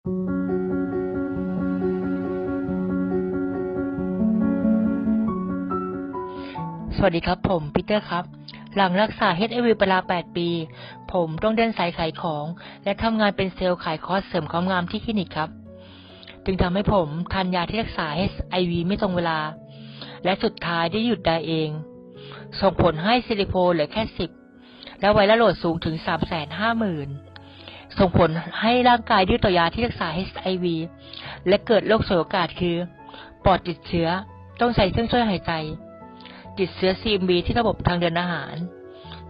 สวัสดีครับ ผมปีเตอร์ครับ หลังรักษา HIV เวลา 8 ปี ผมต้องเดินสายขายของ และทำงานเป็นเซลล์ขายคอร์สเสริมความงามที่คลินิกครับ จึงทำให้ผมทานยาที่รักษา HIV ไม่ตรงเวลา และสุดท้ายได้หยุดได้เอง ส่งผลให้ซิลิโคนเหลือแค่ 10 และไวรัสโหลดสูงถึง 350,000 ส่งผลให้ร่างกายดื้อต่อยาที่รักษา HIV และเกิดโรคฉวยโอกาสคือ ปอดติดเชื้อ ต้องใส่เครื่องช่วยหายใจ ติดเชื้อ CMV ที่ระบบทางเดินอาหาร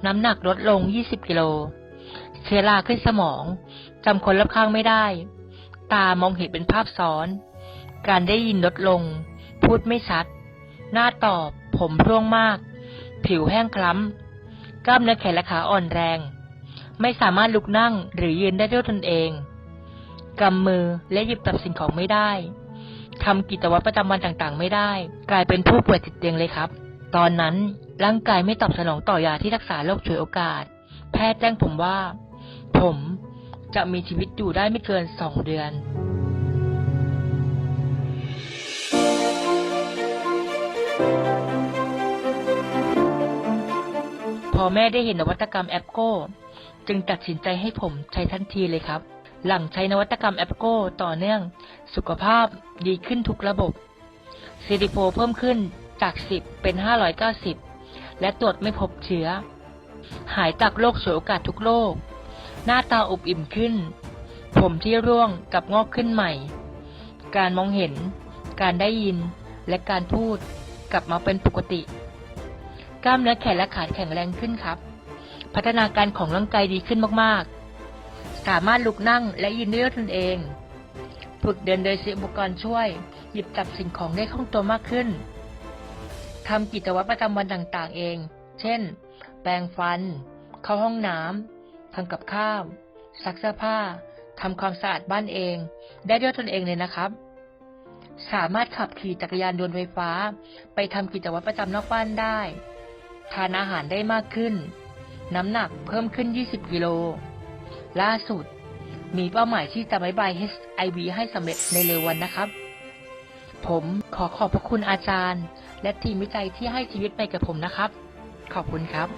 น้ำหนักลดลง 20 กิโล เชื้อราขึ้นสมอง จำคนรอบข้างไม่ได้ ตามองเห็นเป็นภาพซ้อน การได้ยินลดลง พูดไม่ชัด หน้าตอบ ผมร่วงมาก ผิวแห้งคล้ำ กล้ามเนื้อแขนและขาอ่อนแรง ไม่สามารถลุกนั่งหรือยืนได้ด้วยตนเองกำมือและหยิบจับสิ่งของไม่ได้ทำกิจวัตรประจำวันต่างๆ ไม่ได้ กลายเป็นผู้ป่วยติดเตียงเลยครับ ตอนนั้นร่างกายไม่ตอบสนองต่อยาที่รักษาโรคฉวยโอกาส แพทย์แจ้งผมว่า ผมจะมีชีวิตอยู่ได้ไม่เกินสองเดือนพอแม่ได้เห็นนวัตกรรมแอปโก้ จึงตัดสินใจให้ผมใช้ทันทีเลยครับ หลังใช้นวัตกรรมแอปโก้ต่อเนื่อง สุขภาพดีขึ้นทุกระบบซีดีโฟเพิ่มขึ้นจาก 10 เป็น 590 และตรวจไม่พบเชื้อ หายจากโรคฉวยโอกาสทุกโรค หน้าตาอบอิ่มขึ้น ผมที่ร่วงกับงอกขึ้นใหม่ การมองเห็น การได้ยิน และการพูดกลับมาเป็นปกติ กล้ามเนื้อแขนและขาแข็งแรงขึ้นครับ พัฒนาการของร่างกายดีขึ้นมากๆ สามารถลุกนั่งและยืนได้ด้วยตนเอง ฝึกเดินโดยใช้อุปกรณ์ช่วย หยิบจับสิ่งของได้คล่องตัวมากขึ้นทำกิจวัตรประจำวันต่างๆเอง เช่น แปรงฟัน เข้าห้องน้ำทำกับข้าว ซักเสื้อผ้าทำความสะอาดบ้านเอง ได้ด้วยตนเองเลยนะครับ สามารถขับขี่จักรยานยนต์ไฟฟ้า ไปทำกิจวัตรประจำนอกบ้านได้ ทานอาหารได้มากขึ้น น้ำหนักเพิ่มขึ้น 20 กิโล ล่าสุด มีเป้าหมายที่จะไม่บาย HIV ให้สำเร็จในเร็ววันนะครับ ผมขอขอบพระคุณอาจารย์ และทีมวิจัยที่ให้ชีวิตไปกับผมนะครับ ขอบคุณครับ